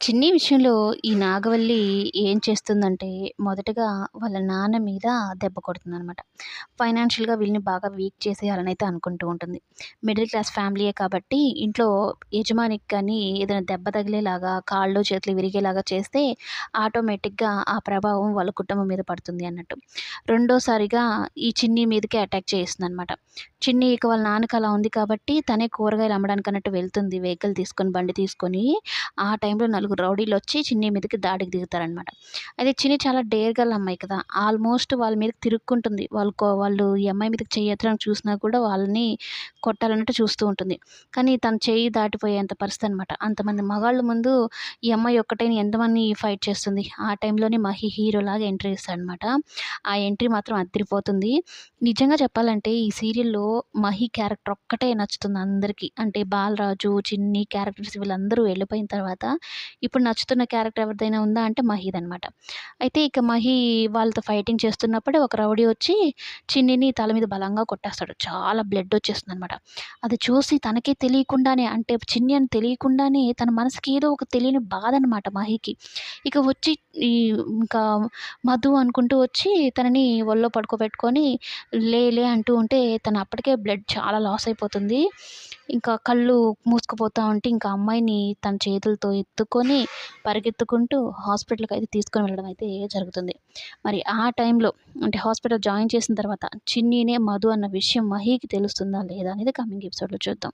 చిన్ని విషయంలో ఈ నాగవల్లి ఏం చేస్తుందంటే, మొదటగా వాళ్ళ నాన్న మీద దెబ్బ కొడుతుందనమాట. ఫైనాన్షియల్‌గా వీళ్ళని బాగా వీక్ చేసేయాలనైతే అనుకుంటూ ఉంటుంది. మిడిల్ క్లాస్ ఫ్యామిలీయే కాబట్టి ఇంట్లో యజమానికి కానీ ఏదైనా దెబ్బ తగిలేలాగా, కాళ్ళు, చేతులు విరిగేలాగా చేస్తే ఆటోమేటిక్‌గా ఆ ప్రభావం వాళ్ళ కుటుంబం మీద పడుతుంది అన్నట్టు. రెండోసారిగా ఈ చిన్ని మీదకే అటాక్ చేస్తుందనమాట. చిన్ని ఇక వాళ్ళ నాన్నకి అలా ఉంది కాబట్టి తనే కూరగాయలు అమ్మడానికి అన్నట్టు వెళ్తుంది వెహికల్ తీసుకొని, బండి తీసుకొని. ఆ టైంలో నలుగురు రౌడీలు వచ్చి చిన్ని మీదకి దాడికి దిగుతారనమాట. అయితే చిన్ని చాలా డేర్ గర్ల్ అమ్మాయి కదా! ఆల్మోస్ట్ వాళ్ళ మీద తిరుక్కుంటుంది. వాళ్ళు వాళ్ళు ఈ అమ్మాయి మీదకి చెయ్యెత్తడానికి చూసినా కూడా వాళ్ళని కొట్టాలన్నట్టు చూస్తూ ఉంటుంది. కానీ తన చెయ్యి దాటిపోయేంత పరిస్థితి అనమాట అంతమంది మగాళ్ళ ముందు ఈ అమ్మాయి ఒక్కటైన ఎంతమందిని ఫైట్ చేస్తుంది. ఆ టైంలోనే మహి హీరోలాగా ఎంట్రీ ఇస్తాడనమాట. ఆ ఎంట్రీ మాత్రం అదిరిపోతుంది నిజంగా చెప్పాలంటే ఈ సీరియల్‌లో మహి క్యారెక్టర్ ఒక్కటే నచ్చుతుంది అందరికీ. అంటే బాలరాజు, చిన్ని క్యారెక్టర్స్ వీళ్ళందరూ వెళ్ళిపోయిన తర్వాత ఇప్పుడు నచ్చుతున్న క్యారెక్టర్ ఎవరిదైనా ఉందా అంటే మహీద్ అనమాట అయితే ఇక మహి వాళ్ళతో ఫైటింగ్ చేస్తున్నప్పుడే ఒక రౌడీ వచ్చి చిన్నిని తల మీద బలంగా కొట్టేస్తాడు. చాలా బ్లడ్ వచ్చేస్తుంది అనమాట అది చూసి తనకే తెలియకుండానే అంటే చిన్ని అని తెలియకుండానే తన మనసుకి ఏదో ఒక తెలియని బాధ అనమాట మహికి. ఇక వచ్చి ఈ ఇంకా మధు అనుకుంటూ వచ్చి తనని ఒళ్ళో పడుకోబెట్టుకొని లే లే అంటూ ఉంటే తను అప్పటికే బ్లడ్ చాలా లాస్ అయిపోతుంది. ఇంకా కళ్ళు మూసుకుపోతా ఉంటే ఇంకా అమ్మాయిని తన చేతులతో ఎత్తుకొని పరిగెత్తుకుంటూ హాస్పిటల్కి అయితే తీసుకొని వెళ్ళడం అయితే జరుగుతుంది. మరి ఆ టైంలో అంటే హాస్పిటల్ జాయిన్ చేసిన తర్వాత చిన్నీనే మధు అన్న విషయం మహీకి తెలుస్తుందా లేదా అనేది కమింగ్ ఎపిసోడ్‌లో చూద్దాం.